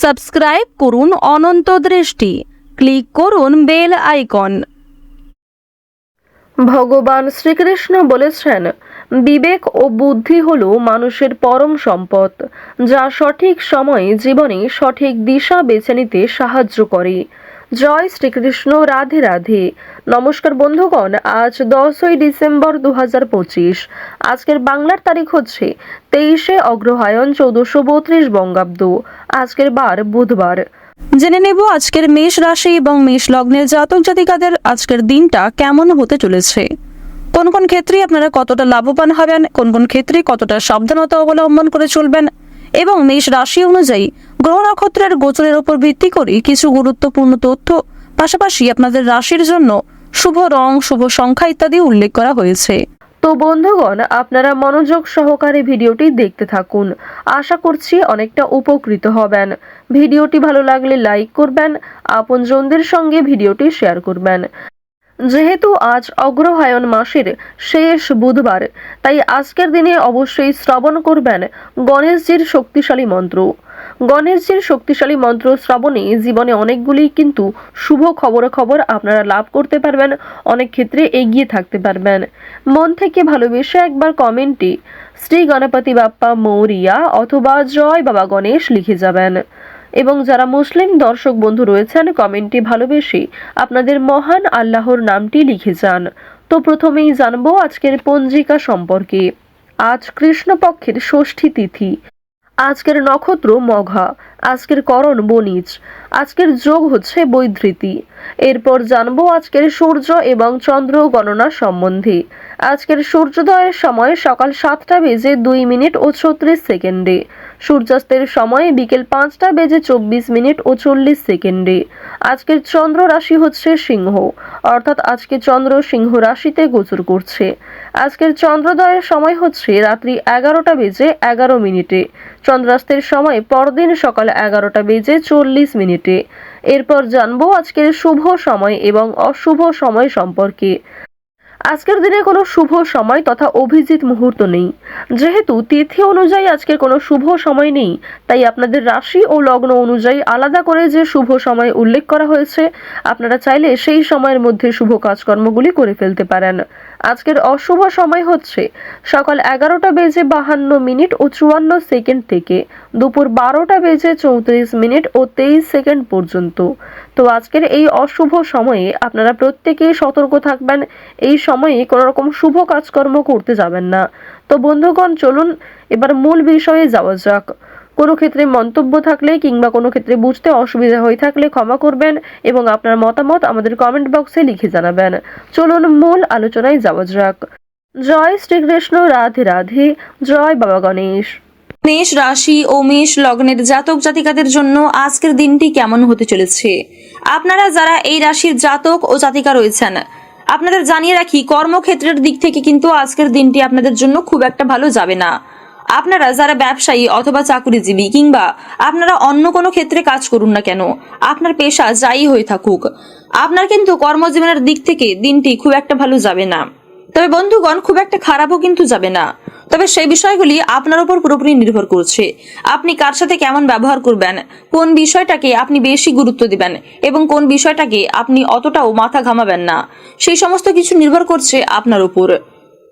Subscribe করুন অনন্ত দৃষ্টি। Click করুন বেল আইকন। ভগবান শ্রীকৃষ্ণ বলেছেন, বিবেক ও বুদ্ধি হল মানুষের পরম সম্পদ, যা সঠিক সময়ে জীবনে সঠিক দিশা বেছে নিতে সাহায্য করে। জয় শ্রীকৃষ্ণ, রাধে রাধে। নমস্কার বন্ধুগণ, আজ দশই ডিসেম্বর দু পঁচিশ। আজকের বাংলার তারিখ হচ্ছে তেইশে অগ্রহায়ণ চৌদ্দশো বত্রিশ বঙ্গাব্দ। আজকের বার বুধবার। জেনে নেব আজকের মেষ রাশি এবং মেষ লগ্নের জাতক জাতিকাদের আজকের দিনটা কেমন হতে চলেছে। কোন কোন ক্ষেত্রে আপনারা কতটা লাভবান হবেন, কোন কোন ক্ষেত্রে কতটা সাবধানতা অবলম্বন করে চলবেন এবং মেষ রাশি অনুযায়ী গ্রহ নক্ষত্রের গোচরের উপর ভিত্তি করে কিছু গুরুত্বপূর্ণ তথ্য, পাশাপাশি আপনাদের রাশির জন্য শুভ রং, শুভ সংখ্যা ইত্যাদি উল্লেখ করা হয়েছে। তো বন্ধুগণ, আপনারা মনোযোগ সহকারে ভিডিওটি দেখতে থাকুন। আশা করছি অনেকটা উপকৃত হবেন। ভিডিওটি ভালো লাগলে লাইক করবেন, আপনজনদের সঙ্গে ভিডিওটি শেয়ার করবেন। যেহেতু আজ অগ্রহায়ণ মাসের শেষ বুধবার, তাই আজকের দিনে অবশ্যই শ্রবণ করবেন গণেশজির শক্তিশালী মন্ত্র। গণেশজির শক্তিশালী মন্ত্র শ্রবণে জীবনে অনেকগুলি কিন্তু শুভ খবরাখবর আপনারা লাভ করতে পারবেন, অনেক ক্ষেত্রে এগিয়ে থাকতে পারবেন। মন থেকে ভালোবেসে একবার কমেন্টে শ্রী গণপতি বাপ্পা মৌরিয়া অথবা জয় বাবা গণেশ লিখে যাবেন। এবং যারা মুসলিম দর্শক বন্ধু রয়েছেন, কমেন্টে ভালোবেসে আপনাদের মহান আল্লাহর নামটি লিখে যান। তো প্রথমেই জানব আজকের পঞ্জিকা সম্পর্কে। আজ কৃষ্ণপক্ষের ষষ্ঠী তিথি। আজকের নক্ষত্র মঘা, আজকের করণ বনিজ আজকের যোগ হচ্ছে বৈধৃতি। এরপর জানব আজকের সূর্য এবং চন্দ্র গণনা সম্বন্ধে। আজকের সূর্যোদয়ের সময় সকাল সাতটা বেজে দুই মিনিট ও ছত্রিশ সেকেন্ডে। সূর্যাস্তের সময় বিকেল পাঁচটা বেজে চব্বিশ মিনিট ও চল্লিশ সেকেন্ডে। আজকের চন্দ্র রাশি হচ্ছে সিংহ, অর্থাৎ আজকে চন্দ্র সিংহ রাশিতে গোচর করছে। আজকের চন্দ্রোদয়ের সময় হচ্ছে রাত্রি এগারোটা বেজে এগারো মিনিটে। চন্দ্রাস্তের সময় পরদিন সকাল এগারোটা বেজে চল্লিশ মিনিটে। এরপর জানব আজকের শুভ সময় এবং অশুভ সময় সম্পর্কে। আজকের দিনে কোনো শুভ সময় তথা অভিজিৎ মুহূর্ত নেই। যেহেতু তিথি অনুযায়ী আজকের কোনো শুভ সময় নেই, তাই আপনাদের রাশি ও লগ্ন অনুযায়ী আলাদা করে যে শুভ সময় উল্লেখ করা হয়েছে, আপনারা চাইলে সেই সময়ের মধ্যে শুভ কাজকর্মগুলি করে ফেলতে পারেন। আজকের অশুভ সময় হচ্ছে সকাল এগারোটা বেজে বাহান্ন মিনিট ও চুয়ান্ন সেকেন্ড থেকে দুপুর বারোটা বেজে চৌত্রিশ মিনিট ও তেইশ সেকেন্ড পর্যন্ত। তো আজকের এই অশুভ সময়ে আপনারা প্রত্যেকেই সতর্ক থাকবেন, এই সময়ে কোনো রকম শুভ কাজকর্ম করতে যাবেন না। তো বন্ধুগণ, চলুন এবার মূল বিষয়ে যাওয়া যাক। কোনো ক্ষেত্রে মন্তব্য থাকলে কিংবা কোনো ক্ষেত্রে বুঝতে অসুবিধা হয়ে থাকলে ক্ষমা করবেন এবং আপনার মতামত আমাদের কমেন্ট বক্সে লিখে জানাবেন। চলুন মূল আলোচনায় যাওয়া যাক। জয় শ্রীকৃষ্ণ, রাধে রাধে। জয় বাবা গণেশ। মেষ রাশি ও মেষ লগ্নের জাতক জাতিকাদের জন্য আজকের দিনটি কেমন হতে চলেছে? আপনারা যারা এই রাশির জাতক ও জাতিকা রয়েছেন, আপনাদের জানিয়ে রাখি, কর্মক্ষেত্রের দিক থেকে কিন্তু আজকের দিনটি আপনাদের জন্য খুব একটা ভালো যাবে না। আপনারা যারা ব্যবসায়ী অথবা চাকরিজীবী কিংবা আপনারা অন্য কোনো ক্ষেত্রে কাজ করুন না কেন, আপনার পেশা যাই হয়ে থাকুক, আপনার কিন্তু কর্মজীবনের দিক থেকে দিনটি খুব একটা ভালো যাবে না। তবে বন্ধুগণ, খুব একটা খারাপও কিন্তু যাবে না। তবে সেই বিষয়গুলি আপনার উপর পুরোপুরি নির্ভর করছে। আপনি কার সাথে কেমন ব্যবহার করবেন, কোন বিষয়টাকে আপনি বেশি গুরুত্ব দিবেন এবং কোন বিষয়টাকে আপনি অতটাও মাথা ঘামাবেন না, সেই সমস্ত কিছু নির্ভর করছে আপনার উপর।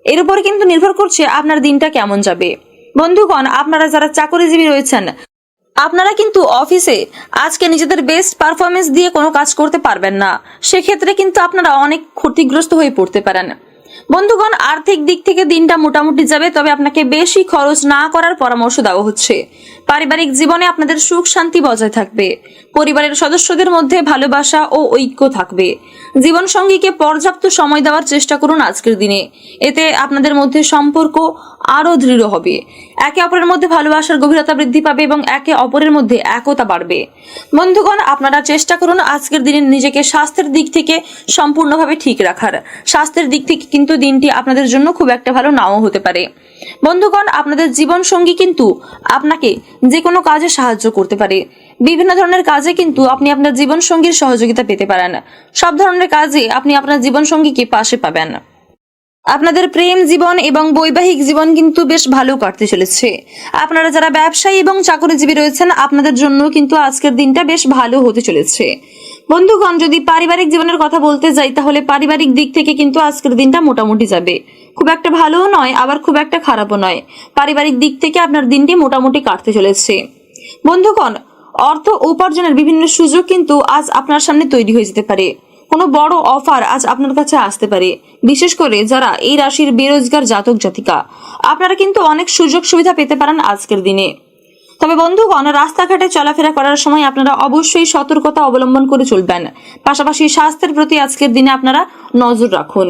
এর উপর কিন্তু নির্ভর করছে আপনার দিনটা কেমন যাবে। বন্ধুগণ, আপনারা যারা চাকরিজীবী রয়েছেন, আপনারা কিন্তু অফিসে আজকে নিজেদের বেস্ট পারফরমেন্স দিয়ে কোনো কাজ করতে পারবেন না। সেক্ষেত্রে কিন্তু আপনারা অনেক ক্ষতিগ্রস্ত হয়ে পড়তে পারেন। বন্ধুগণ, আর্থিক দিক থেকে দিনটা মোটামুটি যাবে, তবে আপনাকে বেশি খরচ না করার পরামর্শ দেওয়া হচ্ছে। পারিবারিক জীবনে আপনাদের সুখ শান্তি বজায় থাকবে। পরিবারের সদস্যদের মধ্যে ভালোবাসা ও ঐক্য থাকবে। জীবন সঙ্গীকে পর্যাপ্ত সময় দেওয়ার চেষ্টা করুন আজকের দিনে। এতে আপনাদের মধ্যে সম্পর্ক আরও দৃঢ় হবে। একে অপরের মধ্যে ভালোবাসার গভীরতা বৃদ্ধি পাবে এবং একে অপরের মধ্যে একতা বাড়বে। বন্ধুগণ, আপনারা চেষ্টা করুন আজকের দিনে নিজেকে স্বাস্থ্যের দিক থেকে সম্পূর্ণভাবে ঠিক রাখার। স্বাস্থ্যের দিক থেকে কিন্তু দিনটি আপনাদের জন্য খুব একটা ভালো নাও হতে পারে। বন্ধুগণ, আপনাদের জীবন সঙ্গী কিন্তু আপনাকে যে কোনো কাজে সাহায্য করতে পারে। বিভিন্ন ধরনের কাজে কিন্তু আপনি আপনার জীবন সঙ্গীর সহযোগিতা পেতে পারেন। সব ধরনের কাজে আপনি আপনার জীবন সঙ্গীকে পাশে পাবেন। আপনাদের প্রেম জীবন এবং বৈবাহিক জীবন কিন্তু বেশ ভালো কাটতে চলেছে। আপনারা যারা ব্যবসায়ী এবং চাকরিজীবী রয়েছেন, আপনাদের জন্য কিন্তু আজকের দিনটা বেশ ভালো হতে চলেছে। বন্ধুগণ, যদি পারিবারিক জীবনের কথা বলতে যাই, তাহলে পারিবারিক দিক থেকে কিন্তু আজকের দিনটা মোটামুটি যাবে। খুব একটা ভালোও নয়, আবার খুব একটা খারাপও নয়। পারিবারিক দিক থেকে আপনার দিনটি মোটামুটি কাটতে চলেছে। বন্ধুগণ, অর্থ উপার্জনের বিভিন্ন সুযোগ কিন্তু আজ আপনার সামনে তৈরি হয়ে যেতে পারে। কোনো বড় অফার আজ আপনার কাছে আসতে পারে। বিশেষ করে যারা এই রাশির বেরোজগার জাতক জাতিকা। আপনারা কিন্তু অনেক সুযোগ সুবিধা পেতে পারেন আজকের দিনে। তবে বন্ধুগণ, রাস্তাঘাটে চলাফেরা করার সময় আপনারা অবশ্যই সতর্কতা অবলম্বন করে চলবেন। পাশাপাশি স্বাস্থ্যের প্রতি আজকের দিনে আপনারা নজর রাখুন।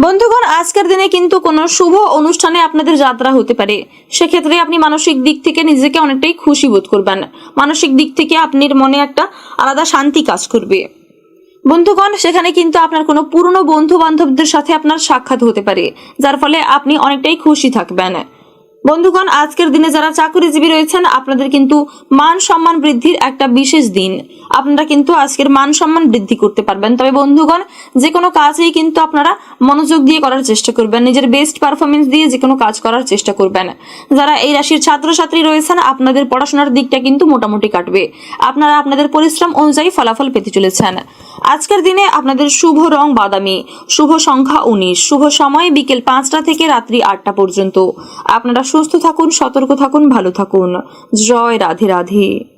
বন্ধুগণ, আজকের দিনে কিন্তু কোনো শুভ অনুষ্ঠানে আপনাদের যাত্রা হতে পারে। সেক্ষেত্রে আপনি মানসিক দিক থেকে নিজেকে অনেকটাই খুশি বোধ করবেন। মানসিক দিক থেকে আপনার মনে একটা আলাদা শান্তি কাজ করবে। বন্ধুগণ, সেখানে কিন্তু আপনার কোনো পুরনো বন্ধু বান্ধবদের সাথে আপনার সাক্ষাৎ হতে পারে, যার ফলে আপনি অনেকটাই খুশি থাকবেন। বন্ধুগণ, আজকের দিনে যারা চাকরিজীবী রয়েছেন, আপনাদের কিন্তু মান সম্মান বৃদ্ধির একটা বিশেষ দিন। আপনারা কিন্তু আজকের মান সম্মান বৃদ্ধি করতে পারবেন। তবে বন্ধুগণ যে কোনো কাজেই কিন্তু আপনারা মনোযোগ দিয়ে করার চেষ্টা করবেন। নিজের বেস্ট পারফরমেন্স দিয়ে যে কোনো কাজ করার চেষ্টা করবেন। যারা এই রাশির ছাত্রছাত্রী রয়েছেন, আপনাদের পড়াশোনার দিকটা কিন্তু মোটামুটি কাটবে। আপনারা আপনাদের পরিশ্রম অনুযায়ী ফলাফল পেতে চলেছেন। আজকের দিনে আপনাদের শুভ রং বাদামি, শুভ সংখ্যা উনিশ, শুভ সময় বিকেল পাঁচটা থেকে রাত্রি আটটা পর্যন্ত। আপনারা সুস্থ থাকুন, সতর্ক থাকুন, ভালো থাকুন। জয় রাধে রাধে।